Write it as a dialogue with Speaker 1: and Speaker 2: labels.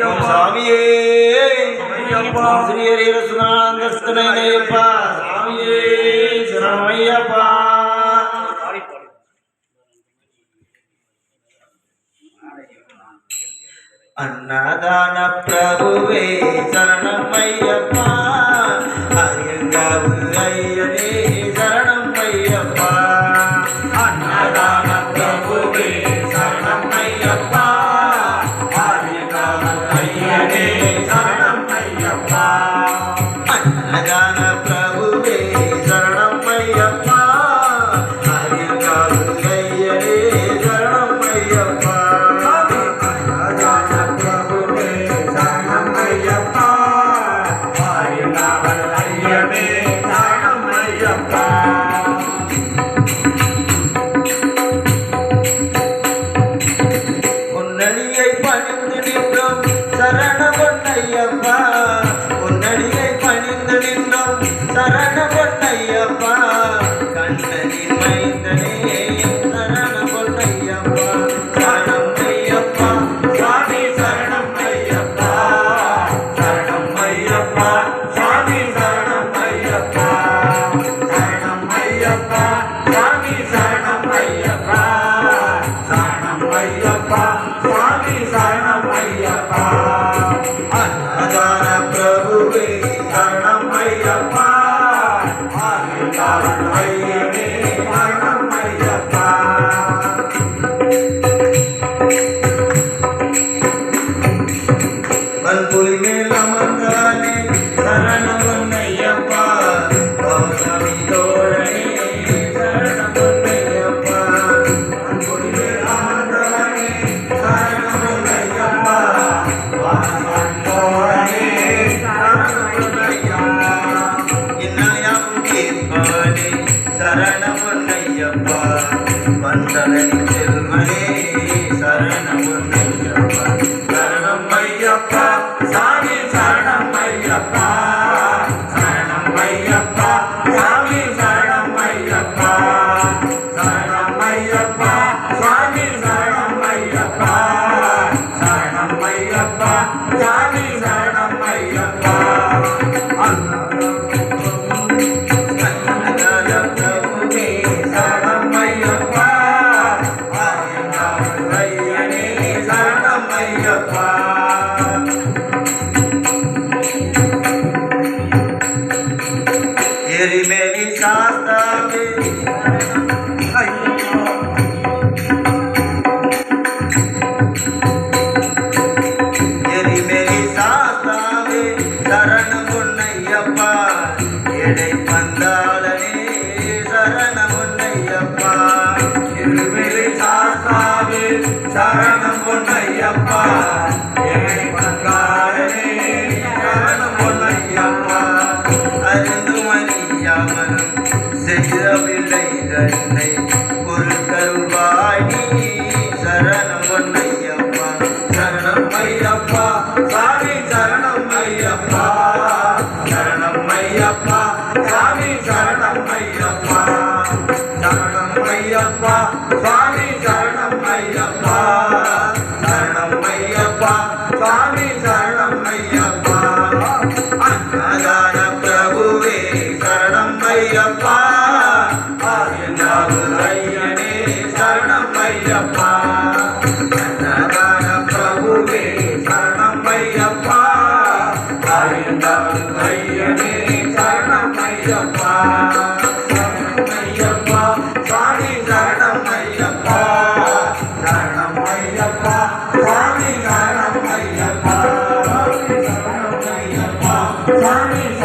Speaker 1: சாமியே ஸ்ரீ ஹரீர சுனாந்தஸ்தனையப்பா சாமியே சரமையப்பா அன்னதான பிரபுவே சரணமையப்பா அருங்காவு ஐயனே சரணம் ஐயப்பா
Speaker 2: அன்னதான பிரபுவே சரணமையப்பா స్వామి శరణం అయ్యప్ప శరణం అయ్యప్ప స్వామి శరణం అయ్యప్ప
Speaker 1: అన్నదాన சரணம் ஐயப்பா வந்தரணி திருவிடை பந்தாளனே சரணம் பொன்னையப்பா திருவிழி சாசாவே சரணம் பொன்னையப்பா இறை அறிந்து மணியாமனம் செய்தவில்லை தன்னை. Five. Johnny,